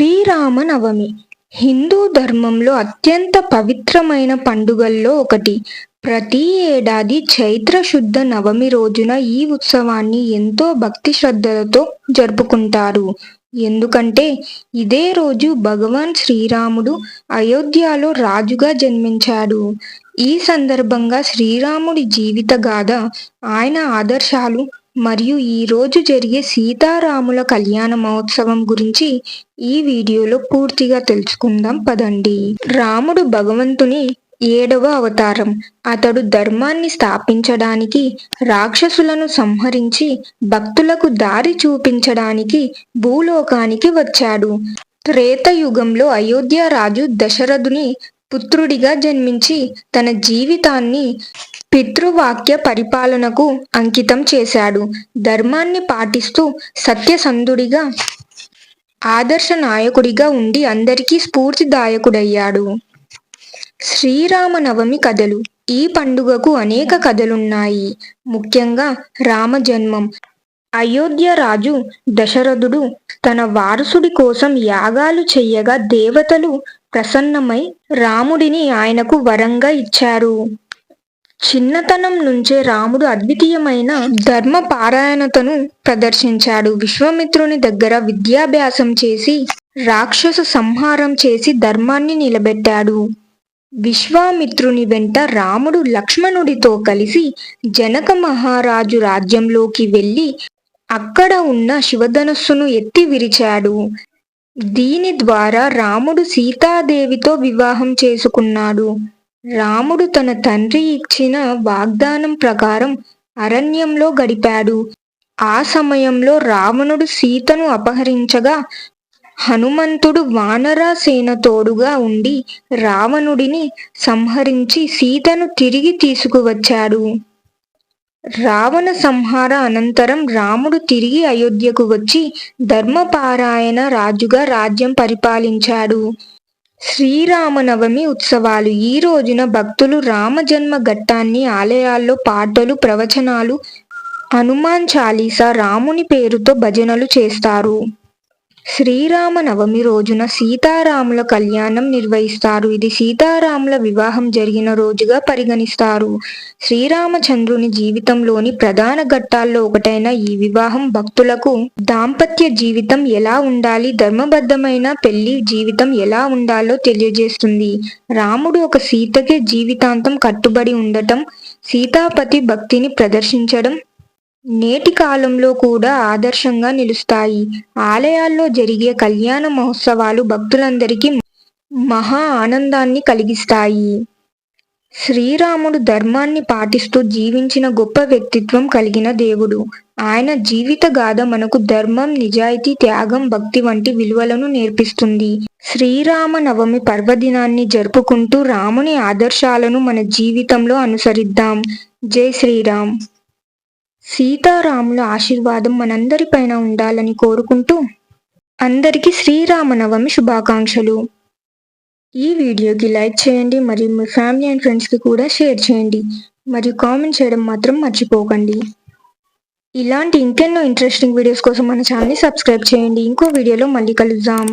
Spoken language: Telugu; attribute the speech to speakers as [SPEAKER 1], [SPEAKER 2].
[SPEAKER 1] శ్రీరామనవమి హిందూ ధర్మంలో అత్యంత పవిత్రమైన పండుగల్లో ఒకటి. ప్రతి ఏడాది చైత్ర శుద్ధ నవమి రోజున ఈ ఉత్సవాన్ని ఎంతో భక్తి శ్రద్ధలతో జరుపుకుంటారు. ఎందుకంటే ఇదే రోజు భగవాన్ శ్రీరాముడు అయోధ్యలో రాజుగా జన్మించాడు. ఈ సందర్భంగా శ్రీరాముడి జీవిత గాథ ఆయన ఆదర్శాలు మరియు ఈ రోజు జరిగే సీతారాముల కళ్యాణ మహోత్సవం గురించి ఈ వీడియోలో పూర్తిగా తెలుసుకుందాం. పదండి. రాముడు భగవంతుని ఏడవ అవతారం. అతడు ధర్మాన్ని స్థాపించడానికి రాక్షసులను సంహరించి భక్తులకు దారి చూపించడానికి భూలోకానికి వచ్చాడు. త్రేతయుగంలో అయోధ్య రాజు దశరథుని పుత్రుడిగా జన్మించి తన జీవితాన్ని పితృవాక్య పరిపాలనకు అంకితం చేశాడు. ధర్మాన్ని పాటిస్తూ సత్యసంధుడిగా ఆదర్శ నాయకుడిగా ఉండి అందరికీ స్ఫూర్తిదాయకుడయ్యాడు. శ్రీరామనవమి కథలు. ఈ పండుగకు అనేక కథలున్నాయి. ముఖ్యంగా రామ జన్మం అయోధ్య రాజు దశరథుడు తన వారసుడి కోసం యాగాలు చెయ్యగా దేవతలు ప్రసన్నమై రాముడిని ఆయనకు వరంగా ఇచ్చారు. చిన్నతనం నుంచే రాముడు అద్వితీయమైన ధర్మ పారాయణతను ప్రదర్శించాడు. విశ్వామిత్రుని దగ్గర విద్యాభ్యాసం చేసి రాక్షస సంహారం చేసి ధర్మాన్ని నిలబెట్టాడు. విశ్వామిత్రుని వెంట రాముడు లక్ష్మణుడితో కలిసి జనక మహారాజు రాజ్యంలోకి వెళ్ళి అక్కడ ఉన్న శివధనస్సును ఎత్తి విరిచాడు. దీని ద్వారా రాముడు సీతాదేవితో వివాహం చేసుకున్నాడు. రాముడు తన తండ్రి ఇచ్చిన వాగ్దానం ప్రకారం అరణ్యంలో గడిపాడు. ఆ సమయంలో రావణుడు సీతను అపహరించగా హనుమంతుడు వానర సేన తోడుగా ఉండి రావణుడిని సంహరించి సీతను తిరిగి తీసుకువచ్చాడు. రావణ సంహార అనంతరం రాముడు తిరిగి అయోధ్యకు వచ్చి ధర్మపారాయణ రాజుగా రాజ్యం పరిపాలించాడు. శ్రీరామనవమి ఉత్సవాలు. ఈ రోజున భక్తులు రామజన్మ ఘట్టాన్ని ఆలయాల్లో పాటలు ప్రవచనాలు హనుమాన్ చాలీసా రాముని పేరుతో భజనలు చేస్తారు. శ్రీరామ నవమి రోజున సీతారాముల కళ్యాణం నిర్వహిస్తారు. ఇది సీతారాముల వివాహం జరిగిన రోజుగా పరిగణిస్తారు. శ్రీరామచంద్రుని జీవితంలోని ప్రధాన ఘట్టాల్లో ఒకటైన ఈ వివాహం భక్తులకు దాంపత్య జీవితం ఎలా ఉండాలి ధర్మబద్ధమైన పెళ్ళి జీవితం ఎలా ఉండాలో తెలియజేస్తుంది. రాముడు ఒక సీతకే జీవితాంతం కట్టుబడి ఉండటం సీతాపతి భక్తిని ప్రదర్శించడం నేటి కాలంలో కూడా ఆదర్శంగా నిలుస్తాయి. ఆలయాల్లో జరిగే కళ్యాణ మహోత్సవాలు భక్తులందరికీ మహా ఆనందాన్ని కలిగిస్తాయి. శ్రీరాముడు ధర్మాన్ని పాటిస్తూ జీవించిన గొప్ప వ్యక్తిత్వం కలిగిన దేవుడు. ఆయన జీవిత గాథ మనకు ధర్మం నిజాయితీ త్యాగం భక్తి వంటి విలువలను నేర్పిస్తుంది. శ్రీరామ నవమి పర్వదినాన్ని జరుపుకుంటూ రాముని ఆదర్శాలను మన జీవితంలో అనుసరిద్దాం. జై శ్రీరామ్. సీతారాముల ఆశీర్వాదం మనందరిపైన ఉండాలని కోరుకుంటూ అందరికీ శ్రీరామనవమి శుభాకాంక్షలు. ఈ వీడియోకి లైక్ చేయండి మరియు మీ ఫ్యామిలీ అండ్ ఫ్రెండ్స్కి కూడా షేర్ చేయండి. మరియు కామెంట్ చేయడం మాత్రం మర్చిపోకండి. ఇలాంటి ఇంకెన్నో ఇంట్రెస్టింగ్ వీడియోస్ కోసం మన ఛానల్ని సబ్స్క్రైబ్ చేయండి. ఇంకో వీడియోలో మళ్ళీ కలుద్దాం.